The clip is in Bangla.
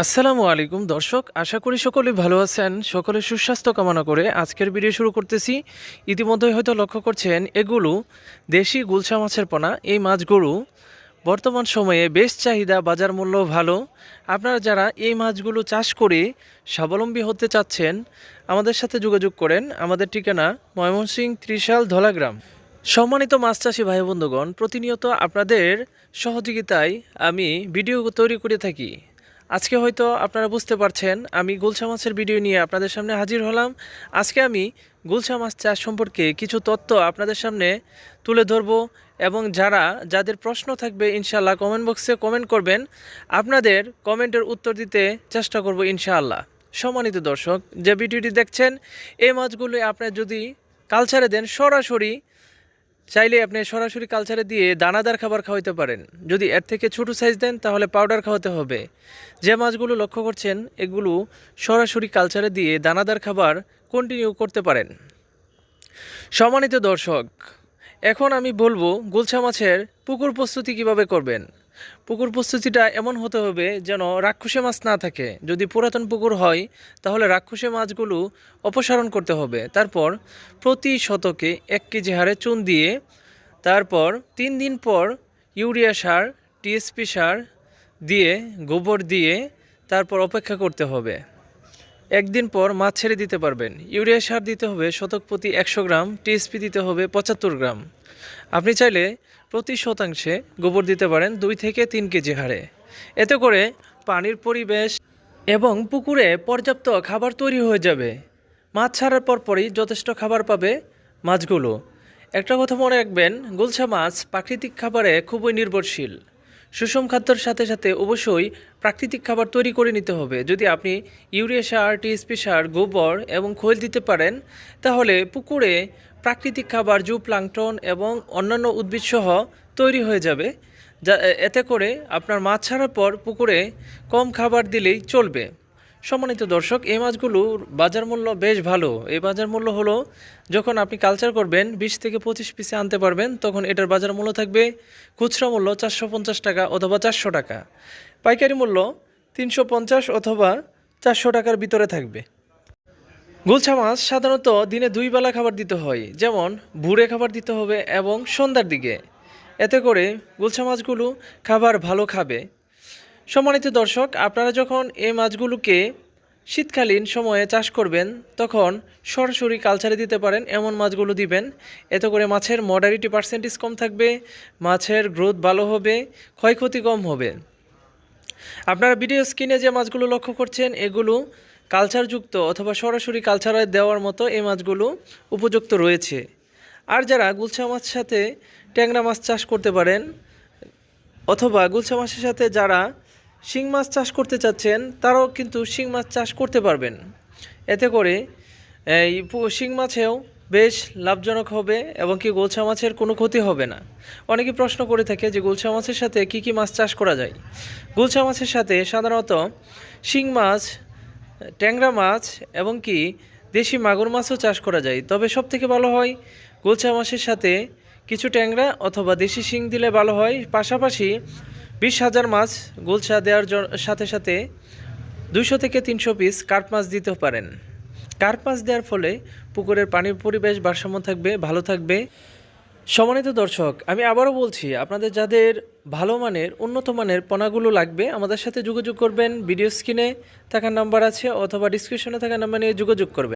আসসালামু আলাইকুম, দর্শক। আশা করি সকলে ভালো আছেন। সকলে সুস্বাস্থ্য কামনা করে আজকের ভিডিও শুরু করতেছি। ইতিমধ্যেই হয়তো লক্ষ্য করছেন, এগুলো দেশি গুলশা মাছের পোনা। এই মাছগুলো বর্তমান সময়ে বেশ চাহিদা, বাজার মূল্য ভালো। আপনারা যারা এই মাছগুলো চাষ করে স্বাবলম্বী হতে চাচ্ছেন, আমাদের সাথে যোগাযোগ করেন। আমাদের ঠিকানা ময়মনসিংহ ত্রিশাল ধলাগ্রাম সম্মানিত মাছ চাষি ভাই বন্ধুগণ, প্রতিনিয়ত আপনাদের সহযোগিতায় আমি ভিডিও তৈরি করে থাকি। আজকে হয়তো আপনারা বুঝতে পারছেন, আমি গুলশা মাছের ভিডিও নিয়ে আপনাদের সামনে হাজির হলাম। আজকে আমি গুলশা মাছ চাষ সম্পর্কে কিছু তথ্য আপনাদের সামনে তুলে ধরব এবং যারা, যাদের প্রশ্ন থাকবে ইনশাআল্লাহ কমেন্ট বক্সে কমেন্ট করবেন, আপনাদের কমেন্টের উত্তর দিতে চেষ্টা করব ইনশাআল্লাহ। সম্মানিত দর্শক, যে ভিডিওটি দেখছেন, এই মাছগুলি আপনার যদি কালচারে দেন সরাসরি চাইলে আপনি সরাসরি কালচারে দিয়ে দানাদার খাবার খাওয়াইতে পারেন। যদি এর থেকে ছোট সাইজ দেন, তাহলে পাউডার খাওয়াতে হবে। যে মাছগুলো লক্ষ্য করছেন, এগুলো সরাসরি কালচারে দিয়ে দানাদার খাবার কন্টিনিউ করতে পারেন। সম্মানিত দর্শক, এখন আমি বলব গুলছা মাছের পুকুর প্রস্তুতি কীভাবে করবেন? পুকুর প্রস্তুতিটা এমন হতে হবে যেন রাক্ষসে মাছ না থাকে। যদি পুরাতন পুকুর হয়, তাহলে রাক্ষসে মাছগুলো অপসারণ করতে হবে। তারপর প্রতি শতকে এক কেজি হারে চুন দিয়ে, তারপর তিন দিন পর ইউরিয়া সার, টিএসপি সার দিয়ে, গোবর দিয়ে তারপর অপেক্ষা করতে হবে। একদিন পর মাছ ছেড়ে দিতে পারবেন। ইউরিয়া সার দিতে হবে শতক প্রতি একশো গ্রাম, টিএসপি দিতে হবে পঁচাত্তর গ্রাম। আপনি চাইলে প্রতি শতাংশে গোবর দিতে পারেন দুই থেকে তিন কেজি হারে। এতে করে পানির পরিবেশ এবং পুকুরে পর্যাপ্ত খাবার তৈরি হয়ে যাবে। মাছ ছাড়ার পরপরই যথেষ্ট খাবার পাবে মাছগুলো। একটা কথা মনে রাখবেন, গুলশা মাছ প্রাকৃতিক খাবারে খুবই নির্ভরশীল। সুষম খাদ্যর সাথে সাথে অবশ্যই প্রাকৃতিক খাবার তৈরি করে নিতে হবে। যদি আপনি ইউরিয়া সার, টিএসপি সার, গোবর এবং খৈল দিতে পারেন, তাহলে পুকুরে প্রাকৃতিক খাবার, জু, প্লাংটন এবং অন্যান্য উদ্ভিদসহ তৈরি হয়ে যাবে। যা এতে করে আপনার মাছ ছাড়ার পর পুকুরে কম খাবার দিলেই চলবে। সম্মানিত দর্শক, এই মাছগুলোর বাজার মূল্য বেশ ভালো। এই বাজার মূল্য হলো, যখন আপনি কালচার করবেন, বিশ থেকে পঁচিশ পিসে আনতে পারবেন, তখন এটার বাজার মূল্য থাকবে খুচরা মূল্য চারশো পঞ্চাশ টাকা অথবা চারশো টাকা। পাইকারি মূল্য তিনশো পঞ্চাশ অথবা চারশো টাকার ভিতরে থাকবে। গুলছা মাছ সাধারণত দিনে দুই বেলা খাবার দিতে হয়, যেমন ভুরে খাবার দিতে হবে এবং সন্ধ্যার দিকে। এতে করে গুলছা মাছগুলো খাবার ভালো খাবে। সম্মানিত দর্শক, আপনারা যখন এই মাছগুলোকে শীতকালীন সময়ে চাষ করবেন, তখন সরাসরি কালচারে দিতে পারেন, এমন মাছগুলো দিবেন। এতে করে মাছের মডারিটি পার্সেন্টেজ কম থাকবে, মাছের গ্রোথ ভালো হবে, ক্ষয়ক্ষতি কম হবে। আপনারা ভিডিও স্ক্রিনে যে মাছগুলো লক্ষ্য করছেন, এগুলো কালচারযুক্ত অথবা সরাসরি কালচারে দেওয়ার মতো এই মাছগুলো উপযুক্ত রয়েছে। আর যারা গুলশা মাছ সাথে ট্যাংরা মাছ চাষ করতে পারেন, অথবা গুলশা মাছের সাথে যারা শিং মাছ চাষ করতে চাচ্ছেন, তারাও কিন্তু শিং মাছ চাষ করতে পারবেন। এতে করে এই শিং মাছেও বেশ লাভজনক হবে এবং কি গোলসা মাছের কোনো ক্ষতি হবে না। অনেকে প্রশ্ন করে থাকে যে গোলসা মাছের সাথে কি কি মাছ চাষ করা যায়? গোলসা মাছের সাথে সাধারণত শিং মাছ, ট্যাংরা মাছ এবং কি দেশি মাগুর মাছও চাষ করা যায়। তবে সব থেকে ভালো হয় গোলসা মাছের সাথে কিছু ট্যাংরা অথবা দেশি শিং দিলে ভালো হয়। পাশাপাশি বিশ হাজার মাছ গোলসা দেওয়ার সাথে সাথে দুইশো থেকে তিনশো পিস কার্প মাছ দিতে পারেন। কার্প মাছ দেওয়ার ফলে পুকুরের পানির পরিবেশ ভারসাম্য থাকবে, ভালো থাকবে। সম্মানিত দর্শক, আমি আবারও বলছি, আপনাদের যাদের ভালো মানের, উন্নত মানের পোনাগুলো লাগবে, আমাদের সাথে যোগাযোগ করবেন। ভিডিও স্ক্রিনে থাকা নাম্বার আছে, অথবা ডিসক্রিপশনে থাকা নাম্বার নিয়ে যোগাযোগ করবেন।